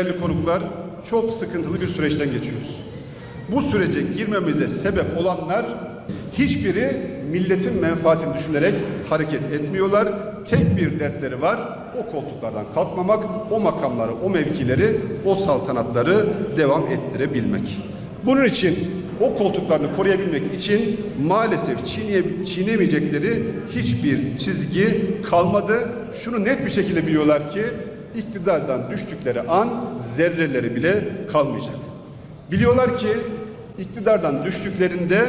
değerli konuklar, çok sıkıntılı bir süreçten geçiyoruz. Bu sürece girmemize sebep olanlar hiçbiri milletin menfaatini düşünerek hareket etmiyorlar. Tek bir dertleri var. O koltuklardan kalkmamak, o makamları, o mevkileri, o saltanatları devam ettirebilmek. Bunun için o koltuklarını koruyabilmek için maalesef çiğneye, çiğnemeyecekleri hiçbir çizgi kalmadı. Şunu net bir şekilde biliyorlar ki iktidardan düştükleri an zerreleri bile kalmayacak. Biliyorlar ki iktidardan düştüklerinde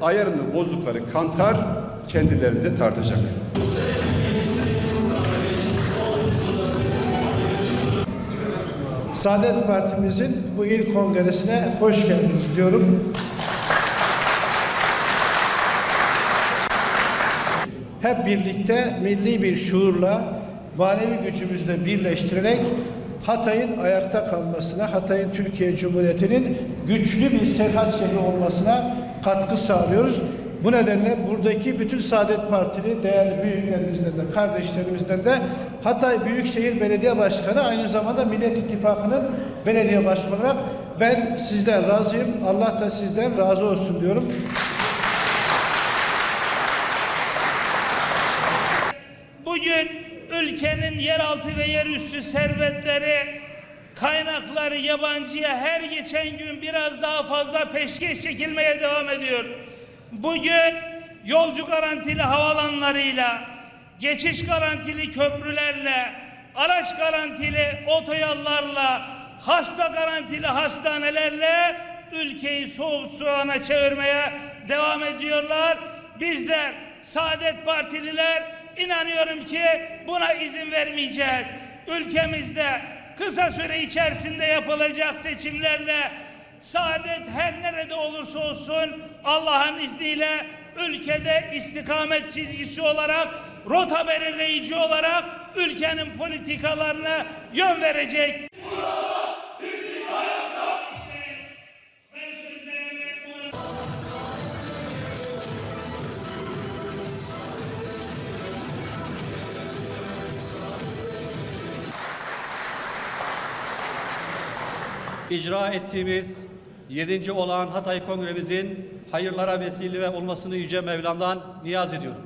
ayarını bozdukları kantar kendilerinde tartacak. Saadet Partimizin bu il kongresine hoş geldiniz diyorum. Hep birlikte milli bir şuurla, manevi gücümüzle birleştirerek Hatay'ın ayakta kalmasına, Hatay'ın Türkiye Cumhuriyeti'nin güçlü bir serhat şehri olmasına katkı sağlıyoruz. Bu nedenle buradaki bütün Saadet Partili değerli büyüklerimizden de, kardeşlerimizden de Hatay Büyükşehir Belediye Başkanı aynı zamanda Millet İttifakı'nın belediye başkanı olarak ben sizden razıyım. Allah da sizden razı olsun diyorum. Bugün ülkenin yeraltı ve yerüstü servetleri, kaynakları yabancıya her geçen gün biraz daha fazla peşkeş çekilmeye devam ediyor. Bugün yolcu garantili havalanlarıyla, geçiş garantili köprülerle, araç garantili otoyollarla, hasta garantili hastanelerle ülkeyi soğuk soğana çevirmeye devam ediyorlar. Bizler Saadet Partililer inanıyorum ki buna izin vermeyeceğiz. Ülkemizde kısa süre içerisinde yapılacak seçimlerle Saadet her nerede olursa olsun Allah'ın izniyle ülkede istikamet çizgisi olarak rota belirleyici olarak ülkenin politikalarına yön verecek. icra ettiğimiz 7. olan Hatay Kongremizin hayırlara vesile olmasını Yüce Mevlam'dan niyaz ediyorum.